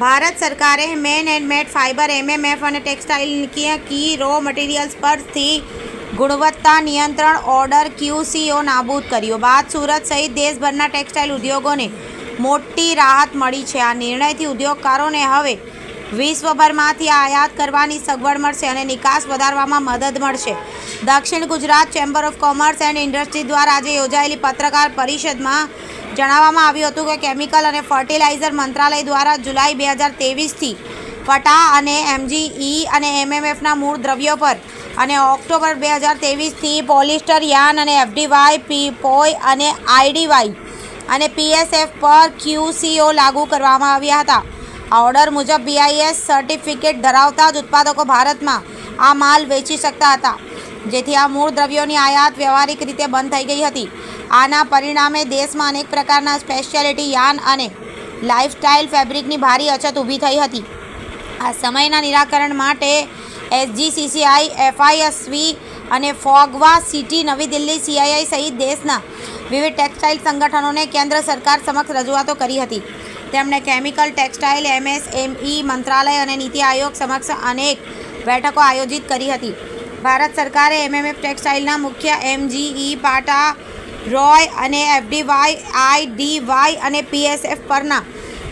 ભારત સરકારે man and made fibre, MMF અને textile કી raw materials પરથી ગુણવત્તા નિયંત્રણ ઓર્ડર ક્યુસીઓ નાબૂદ કર્યો. બાદ સુરત સહિત દેશભરના ટેક્સટાઇલ ઉદ્યોગોને મોટી રાહત મળી છે. આ નિર્ણયથી ઉદ્યોગકારોને હવે વિશ્વભરમાંથી આયાત કરવાની સગવડ મળશે અને નિકાસ વધારવામાં મદદ મળશે. દક્ષિણ Gujarat chamber of commerce and industry દ્વારા આજે યોજાયેલી પત્રકાર પરિષદમાં જણાવવામાં આવ્યું હતું કે કેમિકલ અને ફર્ટિલાઇઝર મંત્રાલય દ્વારા જુલાઈ બે હજાર તેવીસથી ફટા અને એમજીઈ અને એમએમએફના મૂળ દ્રવ્યો પર અને ઓક્ટોબર બે હજાર તેવીસથી પોલિસ્ટર યાન અને એફડીવાય, પી, પોય અને આઈડીવાય અને પીએસએફ પર ક્યુસીઓ લાગુ કરવામાં આવ્યા હતા. આ ઓર્ડર મુજબ બીઆઈએસ સર્ટિફિકેટ ધરાવતા જ ઉત્પાદકો ભારતમાં આ માલ વેચી શકતા હતા, જેથી આ મૂળ દ્રવ્યોની આયાત વ્યવહારિક રીતે બંધ થઈ ગઈ હતી. આના પરિણામે દેશમાં અનેક પ્રકારના સ્પેશિયાલિટી યાન અને લાઇફસ્ટાઇલ ફેબ્રિકની ભારી અછત ઊભી થઈ હતી. આ સમયના નિરાકરણ માટે એસજીસીસીઆઈ એફઆઈએસવી અને ફોગવા સિટી નવી દિલ્હી સીઆઈઆઈ સહિત દેશના વિવિધ ટેક્સટાઇલ સંગઠનોને કેન્દ્ર સરકાર સમક્ષ રજૂઆતો કરી હતી. તેમણે કેમિકલ ટેક્સટાઇલ એમએસએમઈ મંત્રાલય અને નીતિ આયોગ સમક્ષ અનેક બેઠકો આયોજિત કરી હતી. ભારત સરકારે એમએમએફ ટેક્સટાઇલના મુખ્ય એમજીઈ પાટા રોય અને એફડીવાય, આઈડીવાય અને પીએસએફ પરના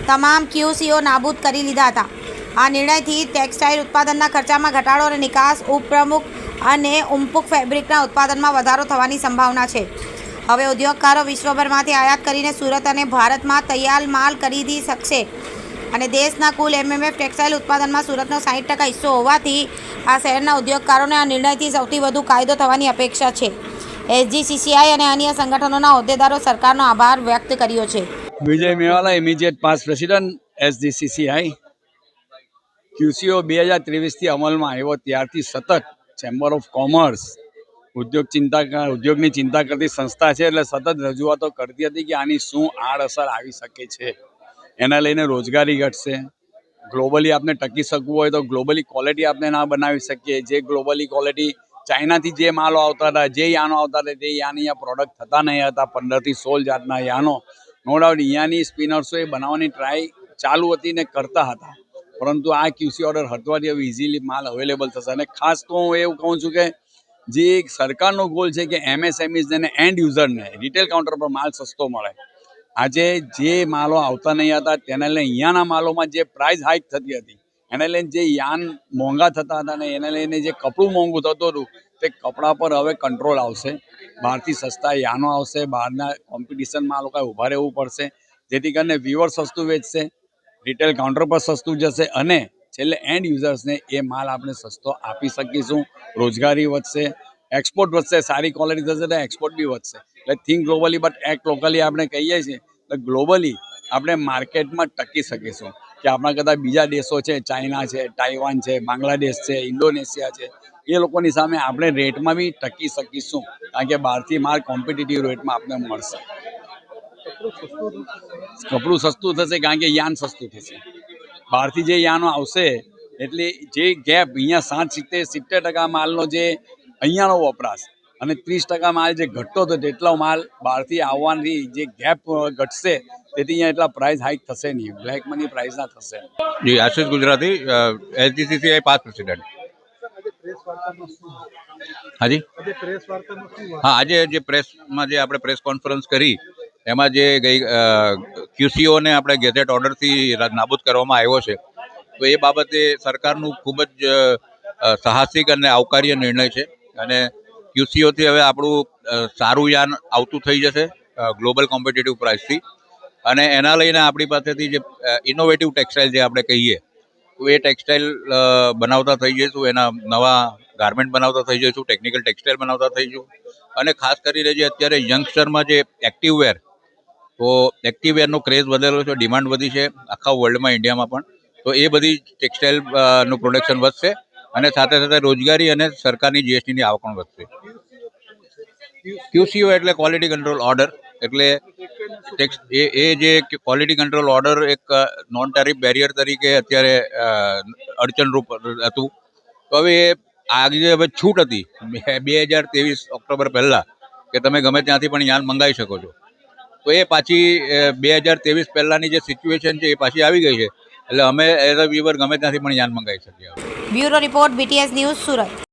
તમામ ક્યુસીઓ નાબૂદ કરી લીધા હતા. આ નિર્ણયથી ટેક્સટાઇલ ઉત્પાદનના ખર્ચામાં ઘટાડો અને નિકાસ ઉપપ્રમુખ અને ઉમપુક ફેબ્રિકના ઉત્પાદનમાં વધારો થવાની સંભાવના છે. હવે ઉદ્યોગકારો વિશ્વભરમાંથી આયાત કરીને સુરત અને ભારતમાં તૈયાર માલ ખરીદી શકશે અને દેશના કુલ એમએમએફ ટેક્સટાઇલ ઉત્પાદનમાં સુરતનો સાઠ ટકા હિસ્સો હોવાથી આ શહેરના ઉદ્યોગકારોને આ નિર્ણયથી સૌથી વધુ કાયદો થવાની અપેક્ષા છે. એસજીસીસીઆઈ અને અન્ય સંગઠનોના હોદ્દેદારો સરકારનો આભાર વ્યક્ત કર્યો છે. Vijay Mewala immediate past president, SGCCI. QCO બે હજાર ત્રેવીસથી અમલમાં આવ્યો, ત્યારથી સતત ચેમ્બર ઓફ કોમર્સ. ઉદ્યોગ ચિંતા ઉદ્યોગની ચિંતા કરતી સંસ્થા છે એટલે સતત રજૂઆતો કરતી હતી કે આની શું આડઅસર આવી શકે છે. એના લઈને રોજગારી ઘટશે. ગ્લોબલી આપણે ટકી શકવું હોય તો ગ્લોબલી ક્વોલિટી આપણે ના બનાવી શકીએ. જે ગ્લોબલી ક્વોલિટી ચાઇનાથી જે માલો આવતા હતા, જે યાનો આવતા હતા, તે યાન અહીંયા પ્રોડક્ટ થતા નહીં હતા. પંદરથી સોળ જાતના યાનો. નો ડાઉટ અહીંયાની સ્પિનર્સોએ બનાવવાની ટ્રાય ચાલુ હતી ને કરતા હતા. પરંતુ આ ક્યુસી ઓર્ડર હટવાથી હવે ઇઝીલી માલ અવેલેબલ થશે. અને ખાસ તો હું એવું કહું છું કે જે એક સરકારનો ગોલ છે કે એમએસએમઈઝ ને એન્ડ યુઝરને રિટેલ કાઉન્ટર પર માલ સસ્તો મળે. આજે જે માલો આવતા નહીં હતા, તેને લઈને અહીંયાના માલોમાં જે પ્રાઇસ હાઇક થતી હતી એને લઈને જે યાન મોંઘા થતા હતા ને એને લઈને જે કપડું મોંઘું થતું હતું, તે કપડા પર હવે કંટ્રોલ આવશે. બહારથી સસ્તા યાનો આવશે, બહારના કોમ્પિટિશનમાં આ લોકોએ ઊભા રહેવું પડશે. જેથી કરીને વ્યુઅર સસ્તું વેચશે રિટેલ કાઉન્ટર પર સસ્તું જશે અને છેલ્લે એન્ડ યુઝર્સને એ માલ આપણે સસ્તો આપી શકીશું. રોજગારી વધશે એક્સપોર્ટ વધશે, સારી ક્વોલિટી થશે તો એક્સપોર્ટ બી વધશે. એટલે think globally but act locally આપણે કહીએ છીએ, તો ગ્લોબલી આપણે માર્કેટમાં ટકી શકીશું. કે આપણા કરતાં બીજા દેશો છે, ચાઇના છે, તાઇવાન છે, બાંગ્લાદેશ છે, ઇન્ડોનેશિયા છે, એ લોકોની સામે આપણે રેટમાં બી ટકી શકીશું. કારણ કે બહારથી માલ કોમ્પિટિટિવ રેટમાં આપણે મળશે. કપડું સસ્તું થશે કારણ કે યાન સસ્તું થશે. બહારથી જે યાનો આવશે, એટલે જે ગેપ અહીંયા સાત સિત્તેર સિત્તેર ટકા માલનો જે અહીંયાનો વપરાશ અને ત્રીસ ટકા માલ જે ઘટતો હતો, તેટલો માલ બહારથી આવવાની જે ગેપ ઘટશે તેથી અહીંયા એટલા પ્રાઇસ હાઇક થશે નહીં. બ્લેક મની પ્રાઇસના થશે. જી, Ashish Gujarati HDCCI past president હાજી? હા, આજે જે પ્રેસમાં જે આપણે પ્રેસ કોન્ફરન્સ કરી, એમાં જે ગઈ ક્યુસીઓને આપણે ગેઝેટ ઓર્ડરથી નાબૂદ કરવામાં આવ્યો છે. તો એ બાબતે સરકારનું ખૂબ જ સાહસિક અને આવકાર્ય નિર્ણય છે. અને ક્યુસીઓથી હવે આપણું સારું યાન આવતું થઈ જશે ગ્લોબલ કોમ્પિટિટિવ પ્રાઇસથી અને એના લઈને આપણી પાસેથી જે ઇનોવેટિવ ટેક્સટાઇલ જે આપણે કહીએ, તો એ ટેક્સટાઇલ બનાવતા થઈ જઈશું, એના નવા ગાર્મેન્ટ બનાવતા થઈ જઈશું ટેકનિકલ ટેક્સટાઇલ બનાવતા થઈશું અને ખાસ કરીને જે અત્યારે યંગસ્ટરમાં જે એક્ટિવ વેર તો એક્ટિવ વેરનો ક્રેઝ વધેલો છે ડિમાન્ડ વધી છે, આખા વર્લ્ડમાં ઇન્ડિયામાં પણ. તો એ બધી ટેક્સટાઇલનું પ્રોડક્શન વધશે અને સાથે સાથે રોજગારી અને સરકારની જીએસટીની આવક પણ વધશે. ક્યુસીઓ એટલે ક્વોલિટી કંટ્રોલ ઓર્ડર એટલે ટેક્સ એ એ જે ક્વોલિટી કંટ્રોલ ઓર્ડર એક નોન ટેરિફ બેરિયર તરીકે અત્યારે અડચણરૂપ હતું. તો હવે એ આજે હવે છૂટ હતી, બે હજાર ત્રેવીસ ઓક્ટોબર પહેલાં, કે તમે ગમે ત્યાંથી પણ યાન મંગાવી શકો છો. તો એ પાછી બે હજાર ત્રેવીસ પહેલાંની જે સિચ્યુએશન છે એ પાછી આવી ગઈ છે. એટલે અમે એઝ અ વ્યુઅર ગમે ત્યાંથી પણ યાન મંગાવી શકીએ. Bureau report BTS news Surat.